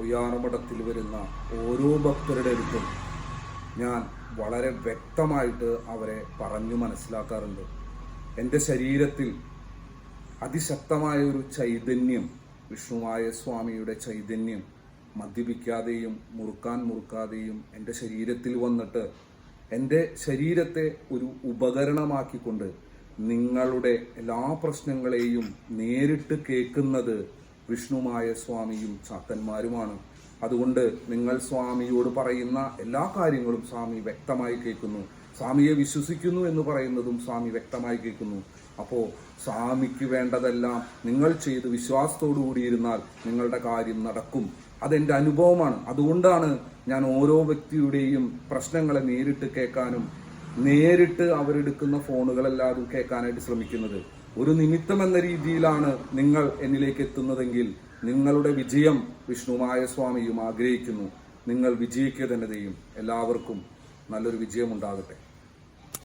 ഒയ്യാറമഠത്തിൽ വരുന്ന ഓരോ ഭക്തരുടെ അടുത്തും ഞാൻ വളരെ വ്യക്തമായിട്ട് അവരെ പറഞ്ഞു മനസ്സിലാക്കാറുണ്ട്. എന്റെ ശരീരത്തിൽ അതിശക്തമായ ഒരു ചൈതന്യം വിഷ്ണുവായ സ്വാമിയുടെ ചൈതന്യം മദ്യപിക്കാതെയും മുറുക്കാൻ മുറുക്കാതെയും എന്റെ ശരീരത്തിൽ വന്നിട്ട് എന്റെ ശരീരത്തെ ഒരു ഉപകരണമാക്കിക്കൊണ്ട് നിങ്ങളുടെ എല്ലാ പ്രശ്നങ്ങളെയും നേരിട്ട് കേൾക്കുന്നത് വിഷ്ണുമായ സ്വാമിയും ചാത്തന്മാരുമാണ്. അതുകൊണ്ട് നിങ്ങൾ സ്വാമിയോട് പറയുന്ന എല്ലാ കാര്യങ്ങളും സ്വാമി വ്യക്തമായി കേൾക്കുന്നു. സ്വാമിയെ വിശ്വസിക്കുന്നു എന്ന് പറയുന്നതും സ്വാമി വ്യക്തമായി കേൾക്കുന്നു. അപ്പോൾ സ്വാമിക്ക് വേണ്ടതെല്ലാം നിങ്ങൾ ചെയ്ത് വിശ്വാസത്തോടു കൂടിയിരുന്നാൽ നിങ്ങളുടെ കാര്യം നടക്കും. അതെന്റെ അനുഭവമാണ്. അതുകൊണ്ടാണ് ഞാൻ ഓരോ വ്യക്തിയുടെയും പ്രശ്നങ്ങളെ നേരിട്ട് കേൾക്കാനും നേരിട്ട് അവരെടുക്കുന്ന ഫോണുകളല്ലാതും കേൾക്കാനായിട്ട് ശ്രമിക്കുന്നത്. ഒരു നിമിത്തം എന്ന രീതിയിലാണ് നിങ്ങൾ എന്നിലേക്ക് എത്തുന്നതെങ്കിൽ നിങ്ങളുടെ വിജയം വിഷ്ണുമായ സ്വാമിയും ആഗ്രഹിക്കുന്നു. നിങ്ങൾ വിജയിക്കുക തന്നെ ചെയ്യും. എല്ലാവർക്കും നല്ലൊരു വിജയം ഉണ്ടാകട്ടെ